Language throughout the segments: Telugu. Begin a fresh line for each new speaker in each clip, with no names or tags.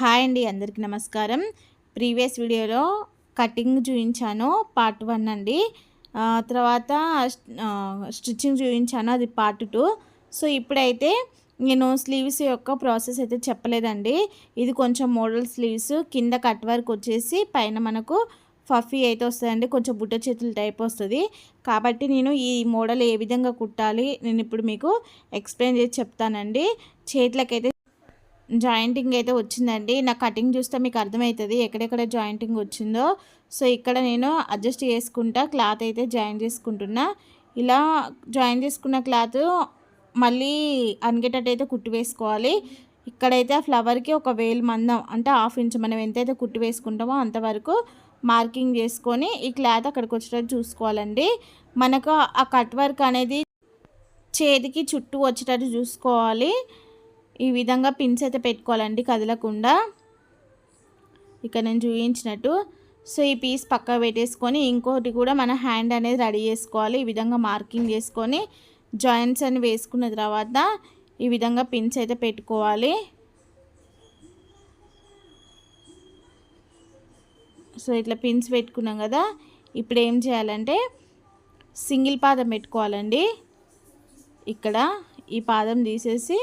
హాయ్ అండి అందరికీ నమస్కారం. ప్రీవియస్ వీడియోలో కటింగ్ చూపించాను పార్ట్ వన్ అండి. తర్వాత స్టిచ్చింగ్ చూపించాను అది పార్ట్ టూ. సో ఇప్పుడైతే నేను స్లీవ్స్ యొక్క ప్రాసెస్ అయితే చెప్పలేదండి. ఇది కొంచెం మోడల్ స్లీవ్స్ కింద కట్ వర్క్ వచ్చేసి పైన మనకు ఫఫీ అయితే వస్తుందండి కొంచెం బుట్ట చేతుల టైప్ వస్తుంది. కాబట్టి నేను ఈ మోడల్ ఏ విధంగా కుట్టాలి నేను ఇప్పుడు మీకు ఎక్స్ప్లెయిన్ చేసి చెప్తానండి. చేతులకైతే జాయింటింగ్ అయితే వచ్చిందండి. నా కటింగ్ చూస్తే మీకు అర్థమవుతుంది ఎక్కడెక్కడ జాయింటింగ్ వచ్చిందో. సో ఇక్కడ నేను అడ్జస్ట్ చేసుకుంటా క్లాత్ అయితే జాయిన్ చేసుకుంటున్నా. ఇలా జాయిన్ చేసుకున్న క్లాత్ మళ్ళీ అనిగేటట్టు అయితే కుట్టి వేసుకోవాలి. ఇక్కడైతే ఆ ఫ్లవర్కి ఒక వేలు మందం అంటే హాఫ్ ఇంచ్ మనం ఎంతైతే కుట్టి వేసుకుంటామో అంతవరకు మార్కింగ్ చేసుకొని ఈ క్లాత్ అక్కడికి వచ్చేటట్టు చూసుకోవాలండి. మనకు ఆ కట్ వర్క్ అనేది చేతికి చుట్టూ వచ్చేటట్టు చూసుకోవాలి. ఈ విధంగా పిన్స్ అయితే పెట్టుకోవాలండి కదలకుండా. ఇక్కడ నేను చూపించినట్టు. సో ఈ పీస్ పక్క పెట్టేసుకొని ఇంకోటి కూడా మన హ్యాండ్ అనేది రెడీ చేసుకోవాలి. ఈ విధంగా మార్కింగ్ చేసుకొని జాయింట్స్ అని వేసుకున్న తర్వాత ఈ విధంగా పిన్స్ అయితే పెట్టుకోవాలి. సో ఇట్లా పిన్స్ పెట్టుకున్నాం కదా. ఇప్పుడు ఏం చేయాలంటే సింగిల్ పాదం పెట్టుకోవాలండి. ఇక్కడ ఈ పాదం తీసేసి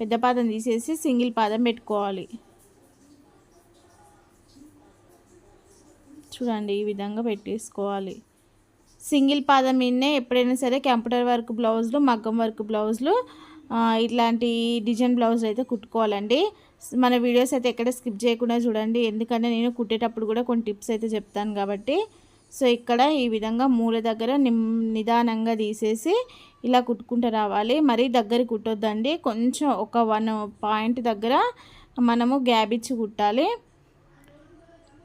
పెద్ద పాదం తీసేసి సింగిల్ పాదం పెట్టుకోవాలి. చూడండి ఈ విధంగా పెట్టేసుకోవాలి. సింగిల్ పాదం మీదనే ఎప్పుడైనా సరే కంప్యూటర్ వర్క్ బ్లౌజులు మగ్గం వర్క్ బ్లౌజులు ఇట్లాంటి డిజైన్ బ్లౌజులు అయితే కుట్టుకోవాలండి. మన వీడియోస్ అయితే ఎక్కడ స్కిప్ చేయకుండా చూడండి. ఎందుకంటే నేను కుట్టేటప్పుడు కూడా కొన్ని టిప్స్ అయితే చెప్తాను కాబట్టి సో ఇక్కడ ఈ విధంగా మూల దగ్గర నిదానంగా తీసేసి ఇలా కుట్టుకుంటూ రావాలి. మరీ దగ్గర కుట్టొద్దండి. కొంచెం ఒక వన్ పాయింట్ దగ్గర మనము గ్యాప్ ఇచ్చి కుట్టాలి.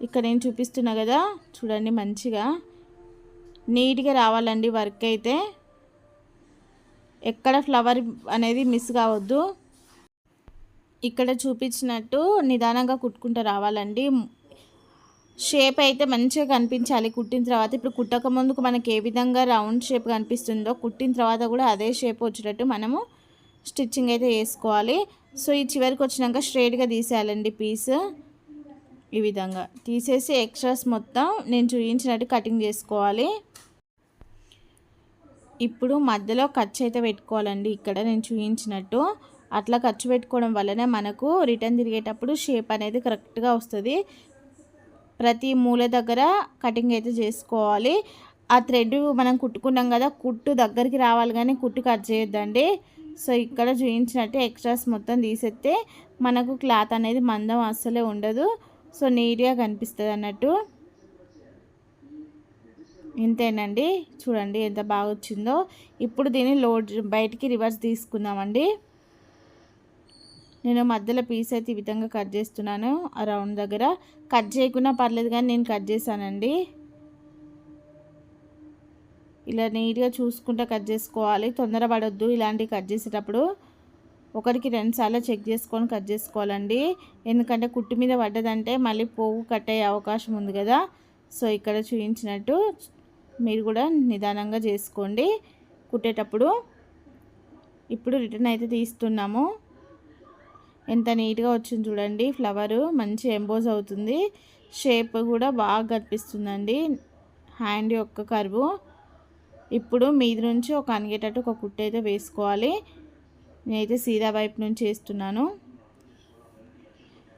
ఇక్కడ నేను చూపిస్తున్నా కదా చూడండి మంచిగా. నీట్గా రావాలండి వర్క్ అయితే. ఎక్కడ ఫ్లవర్ అనేది మిస్ కావద్దు. ఇక్కడ చూపించినట్టు నిదానంగా కుట్టుకుంటూ రావాలండి. షేప్ అయితే మంచిగా కనిపించాలి. కుట్టిన తర్వాత ఇప్పుడు కుట్టక ముందుకు మనకి ఏ విధంగా రౌండ్ షేప్ కనిపిస్తుందో కుట్టిన తర్వాత కూడా అదే షేప్ వచ్చేటట్టు మనము స్టిచ్చింగ్ అయితే వేసుకోవాలి. సో ఈ చివరికి వచ్చినాక స్ట్రైట్గా తీసేయాలండి పీస్ ఈ విధంగా తీసేసి ఎక్స్ట్రాస్ మొత్తం నేను చూపించినట్టు కటింగ్ చేసుకోవాలి. ఇప్పుడు మధ్యలో ఖర్చు అయితే పెట్టుకోవాలండి. ఇక్కడ నేను చూపించినట్టు అట్లా ఖర్చు పెట్టుకోవడం వల్లనే మనకు రిటర్న్ తిరిగేటప్పుడు షేప్ అనేది కరెక్ట్గా వస్తుంది. ప్రతి మూల దగ్గర కటింగ్ అయితే చేసుకోవాలి. ఆ థ్రెడ్ మనం కుట్టుకున్నాం కదా కుట్టు దగ్గరికి రావాలి కానీ కుట్టు కట్ చేయొద్దండి. సో ఇక్కడ చూపించినట్టే ఎక్స్ట్రాస్ మొత్తం తీసేస్తే మనకు క్లాత్ అనేది మందం అస్సలే ఉండదు. సో నీట్గా కనిపిస్తుంది అన్నట్టు. ఇంతేనండి. చూడండి ఎంత బాగా వచ్చిందో ఇప్పుడు దీన్ని లోడ్ బయటికి రివర్స్ తీసుకుందామండి. నేను మధ్యలో పీస్ అయితే ఈ విధంగా కట్ చేస్తున్నాను ఆ రౌండ్ దగ్గర. కట్ చేయకున్నా పర్లేదు కానీ నేను కట్ చేశానండి. ఇలా నీట్గా చూసుకుంటూ కట్ చేసుకోవాలి. తొందరపడొద్దు ఇలాంటివి కట్ చేసేటప్పుడు. ఒకరికి రెండుసార్లు చెక్ చేసుకొని కట్ చేసుకోవాలండి. ఎందుకంటే కుట్టు మీద పడ్డదంటే మళ్ళీ పోగు కట్ అయ్యే అవకాశం ఉంది కదా. సో ఇక్కడ చూపించినట్టు మీరు కూడా నిదానంగా చేసుకోండి. కుట్టేటప్పుడు. ఇప్పుడు రిటర్న్ అయితే తీస్తున్నాము. ఎంత నీట్గా వచ్చింది చూడండి. ఫ్లవరు మంచి ఎంబోజ్ అవుతుంది. షేప్ కూడా బాగా కనిపిస్తుందండి. హ్యాండ్ యొక్క కరువు. ఇప్పుడు మీది నుంచి ఒక అనిగేటట్టు ఒక కుట్టు అయితే వేసుకోవాలి. నేనైతే సీదా వైపు నుంచి వేస్తున్నాను.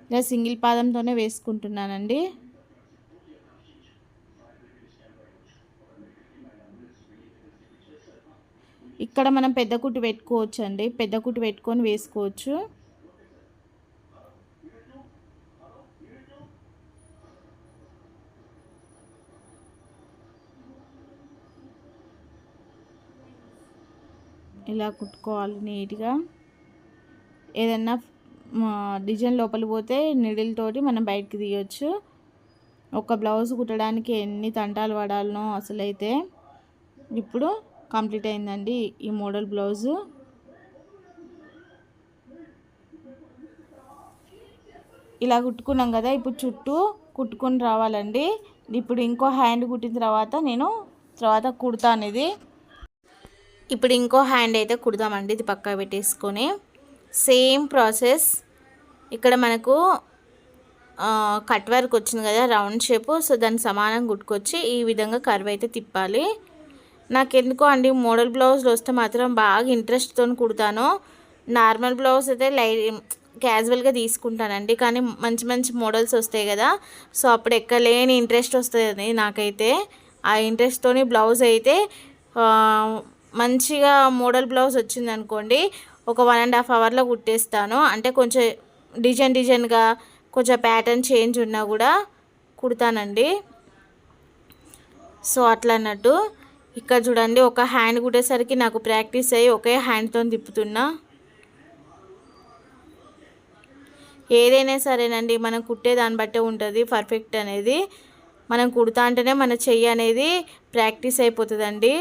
ఇలా సింగిల్ పాదంతోనే వేసుకుంటున్నానండి. ఇక్కడ మనం పెద్ద కుట్టు పెట్టుకోవచ్చు అండి పెద్ద కుట్టు పెట్టుకొని వేసుకోవచ్చు. ఇలా కుట్టుకోవాలి నీట్గా. ఏదన్నా డిజైన్ లోపల పోతే నిడిల్తోటి మనం బయటకు తీయొచ్చు. ఒక బ్లౌజ్ కుట్టడానికి ఎన్ని తంటాలు పడాలనో అసలైతే ఇప్పుడు కంప్లీట్ అయిందండి ఈ మోడల్ బ్లౌజు. ఇలా కుట్టుకున్నాం కదా ఇప్పుడు చుట్టూ కుట్టుకొని రావాలండి. ఇప్పుడు ఇంకో హ్యాండ్ కుట్టిన తర్వాత నేను తర్వాత కుడతాను ఇది ఇప్పుడు ఇంకో హ్యాండ్ అయితే కుడదామండి. ఇది పక్కా పెట్టేసుకొని సేమ్ ప్రాసెస్. ఇక్కడ మనకు కట్ వర్క్ వచ్చింది కదా రౌండ్ షేప్. సో దాన్ని సమానంగా కుట్టుకొచ్చి ఈ విధంగా కర్వ్ అయితే తిప్పాలి. నాకు ఎందుకో అండి మోడల్ బ్లౌజ్లు వస్తే మాత్రం బాగా ఇంట్రెస్ట్తో కుడతాను. నార్మల్ బ్లౌజ్ అయితే లై క్యాజువల్గా తీసుకుంటానండి. కానీ మంచి మంచి మోడల్స్ వస్తాయి కదా. సో అప్పుడు ఎక్కలేని ఇంట్రెస్ట్ వస్తుంది నాకైతే. ఆ ఇంట్రెస్ట్తోని బ్లౌజ్ అయితే మంచిగా మోడల్ బ్లౌజ్ వచ్చింది అనుకోండి ఒక వన్ అండ్ హాఫ్ అవర్లో కుట్టేస్తాను. అంటే కొంచెం డిజైన్ డిజైన్గా కొంచెం ప్యాటర్న్ చేంజ్ ఉన్నా కూడా కుడతానండి. సో అట్లా అన్నట్టు. ఇక్కడ చూడండి ఒక హ్యాండ్ కుట్టేసరికి నాకు ప్రాక్టీస్ అయ్యి ఒకే హ్యాండ్తో తిప్పుతున్నా. ఏదైనా సరేనండి మనం కుట్టే దాన్ని బట్టే ఉంటుంది పర్ఫెక్ట్ అనేది. మనం కుడతా అంటేనే మన చెయ్యి అనేది ప్రాక్టీస్ అయిపోతుందండి.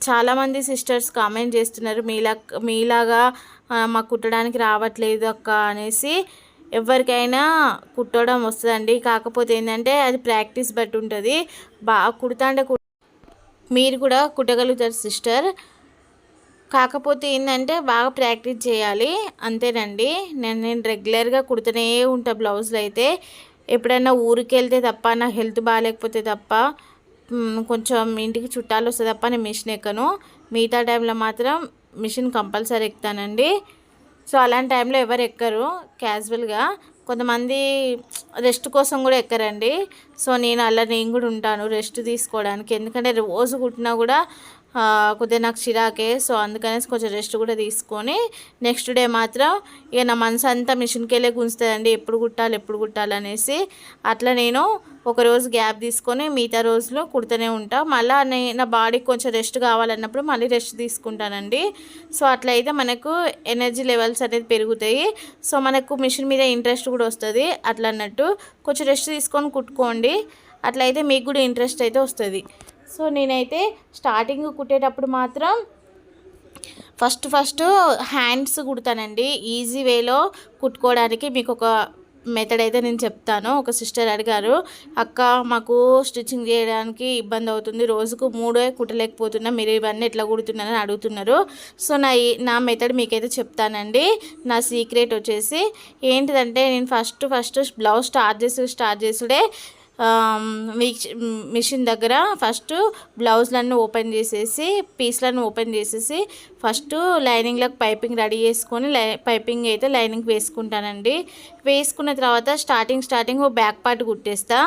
చాలామంది సిస్టర్స్ కామెంట్ చేస్తున్నారు మీలా మీలాగా మాకు కుట్టడానికి రావట్లేదు అక్క అనేసి. ఎవరికైనా కుట్టడం వస్తుందండి. కాకపోతే ఏంటంటే అది ప్రాక్టీస్ బట్టి ఉంటుంది. బాగా కుడతా అంటే కు- మీరు కూడా కుట్టగలుగుతారు సిస్టర్ కాకపోతే ఏంటంటే బాగా ప్రాక్టీస్ చేయాలి. అంతేనండి. నేను నేను రెగ్యులర్గా కుడుతూనే ఉంటా బ్లౌజులు అయితే ఎప్పుడైనా ఊరికి వెళ్తే తప్ప నా హెల్త్ బాగాలేకపోతే తప్ప కొంచెం ఇంటికి చుట్టాలు వస్తే తప్ప నేను మిషన్ ఎక్కను. మిగతా టైంలో మాత్రం మిషన్ కంపల్సరీ ఎక్కుతానండి. సో అలాంటి టైంలో ఎవరు ఎక్కరు క్యాజువల్గా. కొంతమంది రెస్ట్ కోసం కూడా ఎక్కరండి. సో నేను అలా నేను కూడా ఉంటాను రెస్ట్ తీసుకోవడానికి. ఎందుకంటే రోజు కుట్టినా కూడా కొద్దిగా నాకు చిరాకే. సో అందుకనేసి కొంచెం రెస్ట్ కూడా తీసుకొని నెక్స్ట్ డే మాత్రం ఇక నా మనసు అంతా మిషన్కి వెళ్ళే గుంజుతుందండి. ఎప్పుడు కుట్టాలి ఎప్పుడు కుట్టాలి అనేసి. అట్లా నేను ఒక రోజు గ్యాప్ తీసుకొని మిగతా రోజులు కుడుతూనే ఉంటా. మళ్ళీ నా బాడీకి కొంచెం రెస్ట్ కావాలన్నప్పుడు మళ్ళీ రెస్ట్ తీసుకుంటానండి. సో అట్లా అయితే మనకు ఎనర్జీ లెవెల్స్ అనేది పెరుగుతాయి. సో మనకు మిషన్ మీద ఇంట్రెస్ట్ కూడా వస్తుంది. అట్లా అన్నట్టు కొంచెం రెస్ట్ తీసుకొని కుట్టుకోండి. అట్లయితే మీకు కూడా ఇంట్రెస్ట్ అయితే వస్తుంది. సో నేనైతే స్టార్టింగ్ కుట్టేటప్పుడు మాత్రం ఫస్ట్ ఫస్ట్ హ్యాండ్స్ కుడతానండి. ఈజీ వేలో కుట్టుకోవడానికి మీకు ఒక మెథడ్ అయితే నేను చెప్తాను. ఒక సిస్టర్ అడిగారు అక్క మాకు స్టిచ్చింగ్ చేయడానికి ఇబ్బంది అవుతుంది. రోజుకు మూడే కుట్టలేకపోతున్నా మీరు ఇవన్నీ ఎట్లా కుడుతున్నారని అడుగుతున్నారు. సో నా ఈ- నా మెథడ్ మీకైతే చెప్తానండి. నా సీక్రెట్ వచ్చేసి ఏంటిదంటే నేను ఫస్ట్ ఫస్ట్ బ్లౌజ్ స్టార్ట్ చేసి స్టార్ట్ చేసుడే మిషన్ దగ్గర ఫస్ట్ బ్లౌజ్లన్నీ ఓపెన్ చేసేసి పీస్లను ఓపెన్ చేసేసి ఫస్ట్ లైనింగ్లకు పైపింగ్ రెడీ చేసుకొని లై పైపింగ్ అయితే లైనింగ్ వేసుకుంటానండి. వేసుకున్న తర్వాత స్టార్టింగ్ స్టార్టింగ్ బ్యాక్ పార్ట్ కుట్టేస్తా.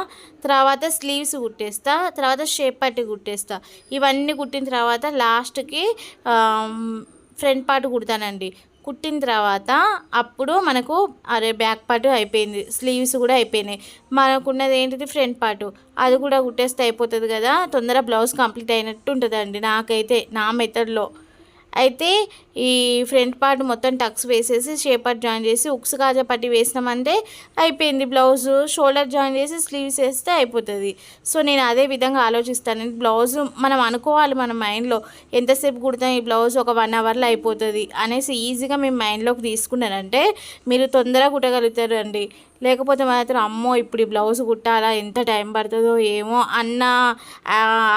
తర్వాత స్లీవ్స్ కుట్టేస్తా. తర్వాత షేప్ పార్ట్ కుట్టేస్తా. ఇవన్నీ కుట్టిన తర్వాత లాస్ట్కి ఫ్రంట్ పార్ట్ కుడతానండి. కుట్టిన తర్వాత అప్పుడు మనకు అరే బ్యాక్ పార్ట్ అయిపోయింది స్లీవ్స్ కూడా అయిపోయినాయి. మనకున్నది ఏంటిది? Front part. అది కూడా కుట్టేస్తే అయిపోతుంది కదా? తొందర బ్లౌజ్ కంప్లీట్ అయినట్టు ఉంటుందండి నాకైతే నా మెథడ్లో. అయితే ఈ ఫ్రంట్ పార్ట్ మొత్తం టక్స్ వేసేసి షేపర్ జాయిన్ చేసి ఉక్స్ కాజా పట్టి వేసినామంటే అయిపోయింది బ్లౌజ్. షోల్డర్ జాయిన్ చేసి స్లీవ్స్ వేస్తే అయిపోతుంది. సో నేను అదే విధంగా ఆలోచిస్తాను. బ్లౌజ్ మనం అనుకోవాలి మన మైండ్లో. ఎంతసేపు కుడతాం ఈ బ్లౌజ్ ఒక వన్ అవర్లో అయిపోతుంది అనేసి ఈజీగా మేము మైండ్లోకి తీసుకున్నారంటే మీరు తొందరగా కుట్టగలుగుతారు అండి లేకపోతే మాత్రం అమ్మో ఇప్పుడు ఈ బ్లౌజ్ కుట్టాలా? ఎంత టైం పడుతుందో ఏమో అన్న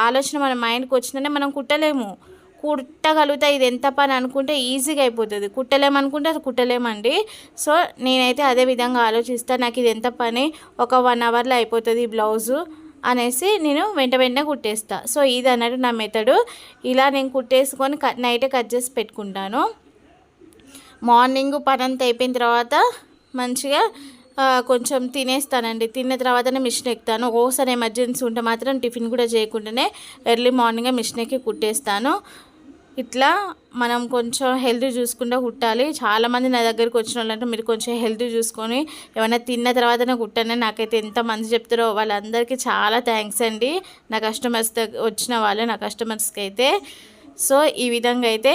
ఆలోచన మన మైండ్కి వచ్చిందంటే మనం కుట్టలేము. కుట్టగలుగుతా ఇది ఎంత పని అనుకుంటే ఈజీగా అయిపోతుంది. కుట్టలేమనుకుంటే అది కుట్టలేమండి. సో నేనైతే అదే విధంగా ఆలోచిస్తాను నాకు ఇది ఎంత పని ఒక వన్ అవర్లో అయిపోతుంది ఈ బ్లౌజు అనేసి నేను వెంట వెంటనే కుట్టేస్తా. సో ఇది అన్నట్టు నా మెథడు ఇలా నేను కుట్టేసుకొని నైటే కట్ చేసి పెట్టుకుంటాను. మార్నింగ్ పని అంతా అయిపోయిన తర్వాత మంచిగా కొంచెం తినేస్తానండి. తిన్న తర్వాతనే మిషన్ ఎక్కుతాను. ఒక్కోసారి ఎమర్జెన్సీ ఉంటే మాత్రం టిఫిన్ కూడా చేయకుండానే ఎర్లీ మార్నింగే మిషన్ ఎక్కి కుట్టేస్తాను. ఇట్లా మనం కొంచెం హెల్త్ చూసుకుంటూ కుట్టాలి. చాలామంది నా దగ్గరికి వచ్చిన వాళ్ళంటే మీరు కొంచెం హెల్త్ చూసుకొని ఏమైనా తిన్న తర్వాతనే కుట్టండి నాకైతే ఎంత మంది చెప్తారో వాళ్ళందరికీ చాలా థ్యాంక్స్ అండి. నా కస్టమర్స్ దగ్గర వచ్చిన వాళ్ళు నా కస్టమర్స్కి అయితే. సో ఈ విధంగా అయితే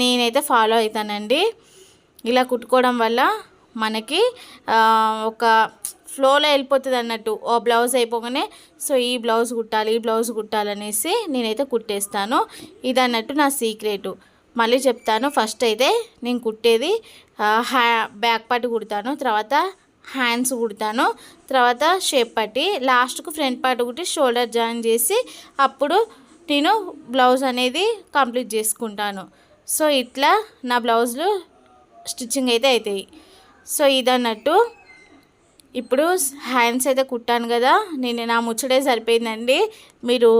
నేనైతే ఫాలో అవుతానండి. ఇలా కుట్టుకోవడం వల్ల మనకి ఒక ఫ్లోలో వెళ్ళిపోతుంది అన్నట్టు. ఓ బ్లౌజ్ అయిపోగానే సో ఈ బ్లౌజ్ కుట్టాలి ఈ బ్లౌజ్ కుట్టాలనేసి నేనైతే కుట్టేస్తాను. ఇది అన్నట్టు నా సీక్రెటు. మళ్ళీ చెప్తాను ఫస్ట్ అయితే నేను కుట్టేది హ్యా బ్యాక్ పార్ట్ కుడతాను తర్వాత హ్యాండ్స్ కుడతాను తర్వాత షేప్ పట్టి లాస్ట్కు ఫ్రంట్ పార్ట్ కుట్టి షోల్డర్ జాయిన్ చేసి అప్పుడు నేను బ్లౌజ్ అనేది కంప్లీట్ చేసుకుంటాను. సో ఇట్లా నా బ్లౌజులు స్టిచ్చింగ్ అయితే అవుతాయి సో ఇదన్నట్టు ఇప్పుడు హ్యాండ్స్ అయితే కుట్టాను కదా నేను నా ముచ్చడే సరిపోయిందండి. మీరు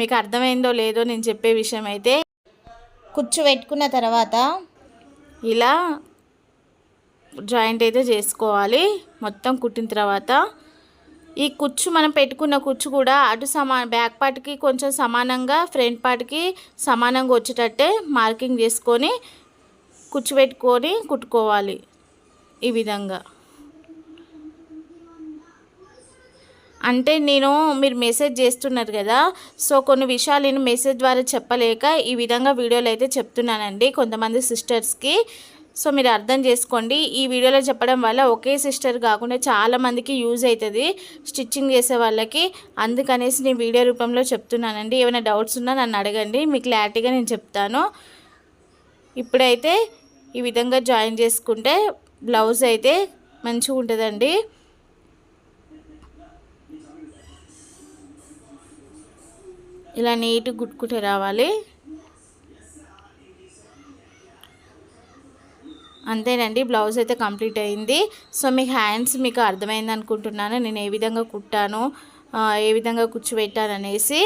మీకు అర్థమైందో లేదో నేను చెప్పే విషయం అయితే. కుచ్చు పెట్టుకున్న తర్వాత ఇలా జాయింట్ అయితే చేసుకోవాలి మొత్తం కుట్టిన తర్వాత. ఈ కుచ్చు మనం పెట్టుకున్న కుచ్చు కూడా అటు సమా బ్యాక్ పార్ట్కి కొంచెం సమానంగా ఫ్రంట్ పార్ట్కి సమానంగా వచ్చేటట్టే మార్కింగ్ చేసుకొని కుచ్చు పెట్టుకొని కుట్టుకోవాలి ఈ విధంగా. అంటే నేను మీరు మెసేజ్ చేస్తున్నారు కదా సో కొన్ని విషయాలు నేను మెసేజ్ ద్వారా చెప్పలేక ఈ విధంగా వీడియోలు అయితే చెప్తున్నానండి కొంతమంది సిస్టర్స్కి సో మీరు అర్థం చేసుకోండి ఈ వీడియోలో చెప్పడం వల్ల ఒకే సిస్టర్ కాకుండా చాలామందికి యూజ్ అవుతుంది స్టిచ్చింగ్ చేసే వాళ్ళకి. అందుకనేసి నేను వీడియో రూపంలో చెప్తున్నానండి. ఏమైనా డౌట్స్ ఉన్నా నన్ను అడగండి మీకు క్లారిటీగా నేను చెప్తాను. ఇప్పుడైతే ఈ విధంగా జాయిన్ చేసుకుంటే బ్లౌజ్ అయితే మంచిగా ఉంటుందండి ఇలా నీట్గా గుట్టుకుంటే రావాలి. అంతేనండి బ్లౌజ్ అయితే కంప్లీట్ అయింది. సో మీ హ్యాండ్స్ మీకు అర్థమైంది అనుకుంటున్నాను. నేను ఏ విధంగా కుట్టాను ఏ విధంగా కూర్చోబెట్టాను అనేసి.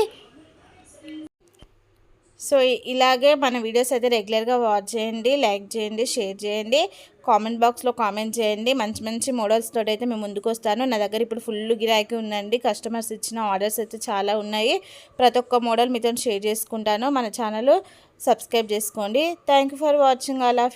సో ఇలాగే మన వీడియోస్ అయితే రెగ్యులర్గా వాచ్ చేయండి లైక్ చేయండి షేర్ చేయండి. కామెంట్ బాక్స్లో కామెంట్ చేయండి. మంచి మంచి మోడల్స్ తోటి అయితే మేము ముందుకు వస్తాను. నా దగ్గర ఇప్పుడు ఫుల్ గిరాకీ ఉందండి. కస్టమర్స్ ఇచ్చిన ఆర్డర్స్ అయితే చాలా ఉన్నాయి. ప్రతి ఒక్క మోడల్ మీతో షేర్ చేసుకుంటాను. మన ఛానల్ సబ్స్క్రైబ్ చేసుకోండి. Thank you for watching all of